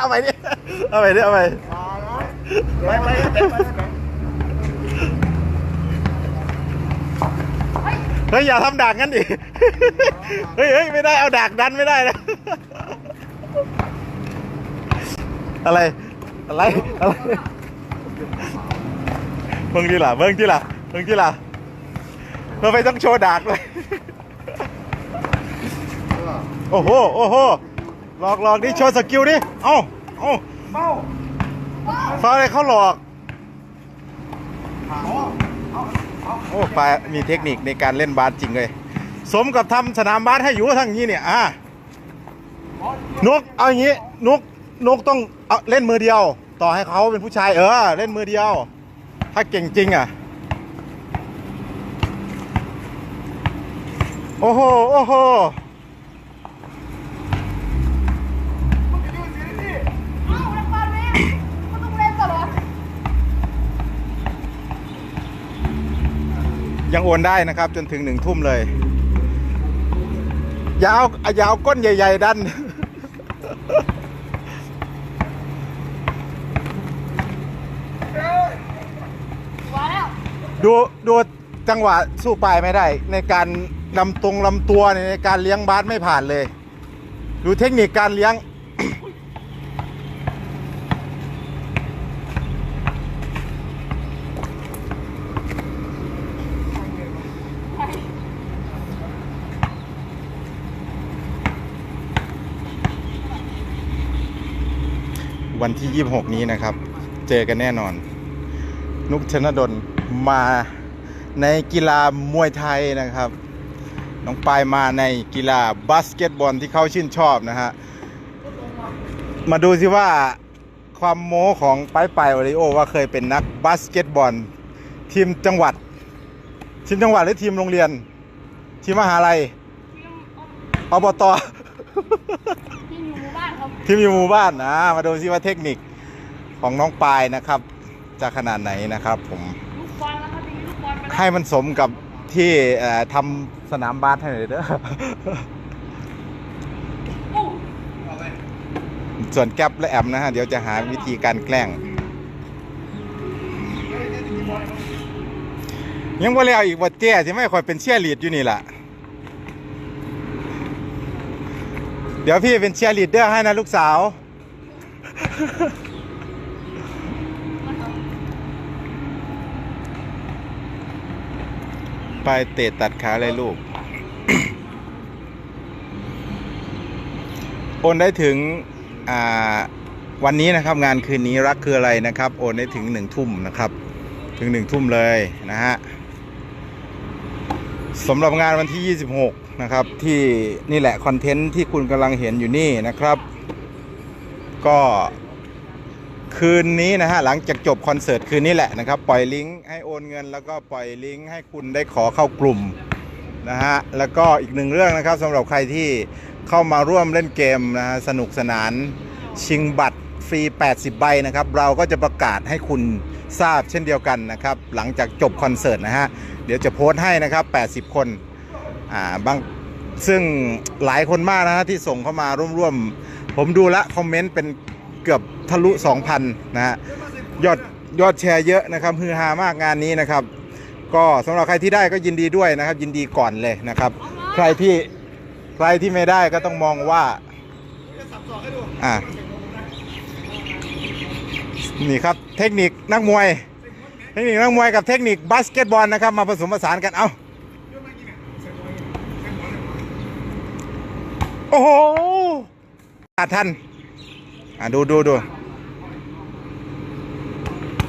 เอาไปดิเอาไปดิเอาไปไปไปไปไปเฮ้ยอย่าทำดักงั้นดิเฮ้ยเฮ้ยไม่ได้เอาดักดันไม่ได้นะอะไรอะไรอะไรเบิ่งที่ล่ะเบิ่งที่ล่ะเบิ่งที่ล่ะเพื่อไปต้องโชว์ดักเลยโอ้โหโอ้โห หลอกหลอกดิโชว์สกิลดิ เอ้าเอ้าเป้าฟ้าอะไรเขาหลอกเอาโอ้ปลามีเทคนิคในการเล่นบาสจริงเลย สมกับทำสนามบาสให้อยู่ทั้งนี้เนี่ย อะนกเอาอย่างนี้นกนกต้องเอาเล่นมือเดียว ต่อให้เขาเป็นผู้ชายเออ เล่นมือเดียว ถ้าเก่งจริงอะ โอ้โห โอ้โห เอ้าแล้วตอนนี้มันต้องเล่นตลอด ยังโอนได้นะครับ จนถึงหนึ่งทุ่มเลยอยาวอยาวก้นใหญ่ ๆ ดันมาแล้วดูดูจังหวะสู้ปลายไม่ได้ ในการลำตรงลำตัวเนี่ยในการเลี้ยงบาสไม่ผ่านเลย ดูเทคนิคการเลี้ยง วันที่ 26 นี้นะครับ เจอกันแน่นอน นุกชนดลมาในกีฬามวยไทยนะครับ น้องปายมาในกีฬาบาสเกตบอลที่เขาชื่นชอบนะฮะ มาดูสิว่าความโม้ของปายปายโอริโอว่าเคยเป็นนักบาสเกตบอล ทีมจังหวัด ทีมจังหวัดหรือทีมโรงเรียน ทีมมหาลัยอบต ทีมอยู่หมู่บ้านนะมาดูซิว่าเทคนิคของน้องปายนะครับ จะขนาดไหนนะครับผมลูกบอลแล้วครับทีนี้ลูกบอลไปแล้วให้มันสมกับที่เอ่อทำสนามบาสให้หน่อยเด้อ อู้ส่วนแก๊ปและแอมนะฮะ เดี๋ยวจะหาวิธีการแกล้ง ยังบ่แล้วอีกบ่เจ้ที่ไม่ค่อยเป็นเชียร์ลีดอยู่นี่ล่ะ เดี๋ยวพี่เป็นเชียร์ลีดเดอร์ให้นะลูกสาว ไปเตะตัดขาเลยลูก โอนได้ถึงวันนี้นะครับงานคืนนี้รักคืออะไรนะครับ โอนได้ถึงหนึ่งทุ่มนะครับ ถึงหนึ่งทุ่มเลยนะฮะสำหรับงานวันที่ 26 นะครับที่นี่แหละคอนเทนต์ที่คุณกำลังเห็นอยู่นี่นะครับ ก็คืนนี้นะฮะหลังจากจบคอนเสิร์ตคืนนี้แหละนะครับ ปล่อยลิงก์ให้โอนเงิน แล้วก็ปล่อยลิงก์ให้คุณได้ขอเข้ากลุ่มนะฮะแล้วก็อีกหนึ่งเรื่องนะครับสำหรับใครที่เข้ามาร่วมเล่นเกมนะฮะสนุกสนานชิงบัตรฟรี 80 ใบนะครับ เราก็จะประกาศให้คุณทราบเช่นเดียวกันนะครับ หลังจากจบคอนเสิร์ตนะฮะ เดี๋ยวจะโพสต์ให้นะครับ 80 คน อ่าบางซึ่งหลายคนมากนะฮะที่ส่งเข้ามาร่วมๆ ผมดูละคอมเมนต์เป็นเกือบทะลุ 2,000 นะฮะยอดยอดแชร์เยอะนะครับฮือฮามากงานนี้นะครับ ก็สำหรับใครที่ได้ก็ยินดีด้วยนะครับ ยินดีก่อนเลยนะครับ ใครที่ใครที่ไม่ได้ก็ต้องมองว่าอ่านี่ครับเทคนิคนักมวย เทคนิคนักมวยกับเทคนิคบาสเกตบอลนะครับ มาผสมผสานกันเอาโอ้โหอาท่านอะดูดูดู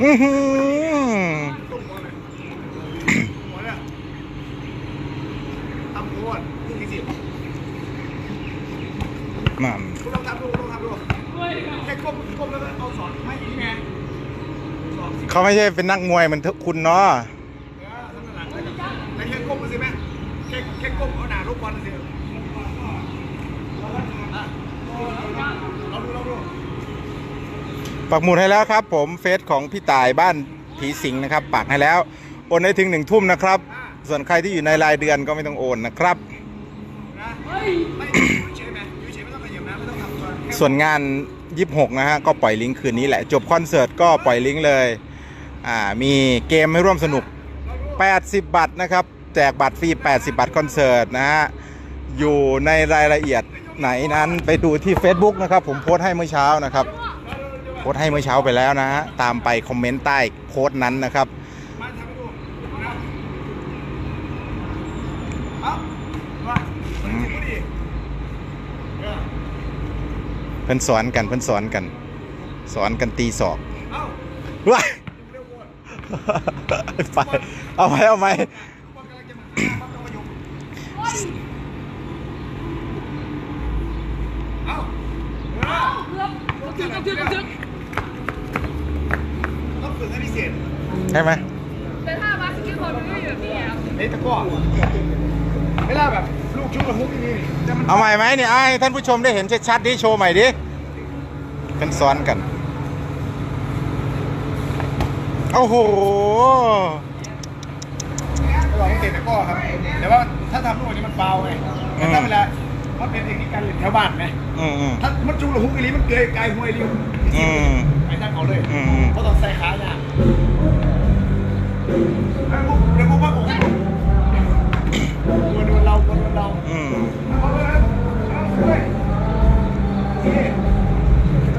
อือหือนั่นลองทำดูลองทำดูแค่ก้มก้มแล้วก็เอาสอนไม่ยิงไงเขาไม่ใช่เป็นนักมวยเหมือนคุณเนาะ เออทำหลังแล้วแค่ก้มมาสิแม่แค่แค่ก้มเอาหนาลูกบอลสิเราดูเราดู ปักหมุดให้แล้วครับ ผมเฟซของพี่ต่ายบ้านผีสิงนะครับปักให้แล้ว โอนได้ถึงหนึ่งทุ่มนะครับ ส่วนใครที่อยู่ในรายเดือนก็ไม่ต้องโอนนะครับนะเฮ้ยไม่อยู่เฉยไหมอยู่เฉยไม่ต้องขยับนะไม่ส่วนงาน 26 นะฮะ ก็ปล่อยลิงก์คืนนี้แหละ จบคอนเสิร์ตก็ปล่อยลิงก์เลย อ่า มีเกมให้ร่วมสนุก 80บัตรนะครับ แจกบัตรฟรี 80บัตรคอนเสิร์ตนะฮะ อยู่ในรายละเอียดไหนนั้นไปดูที่ Facebook นะครับ ผมโพสต์ให้เมื่อเช้านะครับ โพสให้เมื่อเช้าไปแล้วนะฮะตามไปคอมเมนต์ใต้โพสนั้นนะครับมาทำให้ดูนะเอามามันจะพูดอีกเออเพิ่นสอนกันเพิ่นสอนกัน สอนกันตีศอกเอาว้ายเร็วๆวนไปเอาไหมเอาไหมมันกำลังจะมามันต้อาอยู่เอาเอาเกือบเกือบเกือบเกือบเกือบ ต้องฝึกให้พิเศษ ใช่ไหมเป็นท่าบาสเกตบอลมันไม่มีแบบนี้ครับไอ้ตะกร้อเวลาแบบลูกชุบกับฮุกนี่แต่มันเอาใหม่ไหมเนี่ยเอาให้ท่านผู้ชมได้เห็นชัดๆดิโชว์ใหม่ดิเพิ่นสอนกันโอ้โหไม่บอกให้เตะตะกร้อครับ แต่ว่าถ้าทำลูกนี้มันเบาไงแต่ถ้าเวลามันเป็นเทคนิคการเล่นแถวบ้านไงอืมอืมถ้ามันชุบกับฮุกอีลีมันเกยไกลห้วยริวอืมไอ้นั่นเอาเลย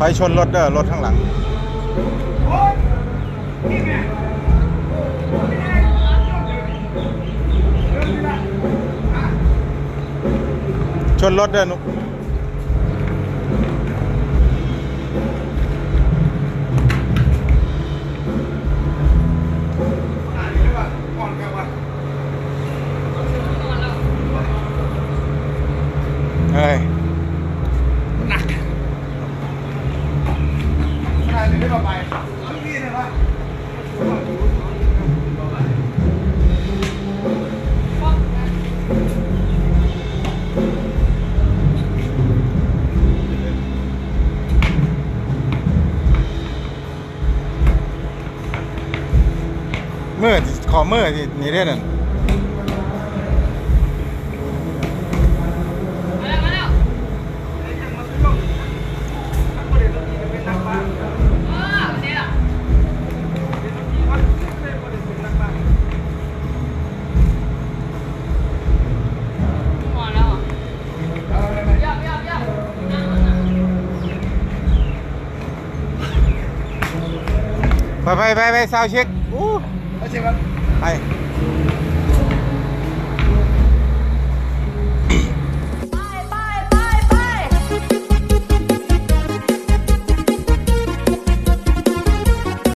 อยชนรถเด้อรถข้างหลังโอ๊ยนี่ไงนี่ไงเดินดีละอะชนรถเด้อนุก นหัวแล้วอ่อาอะไรไหมยับยับยับนั่นั่งไปไปไปไปซาวเช็ค 老铁们嗨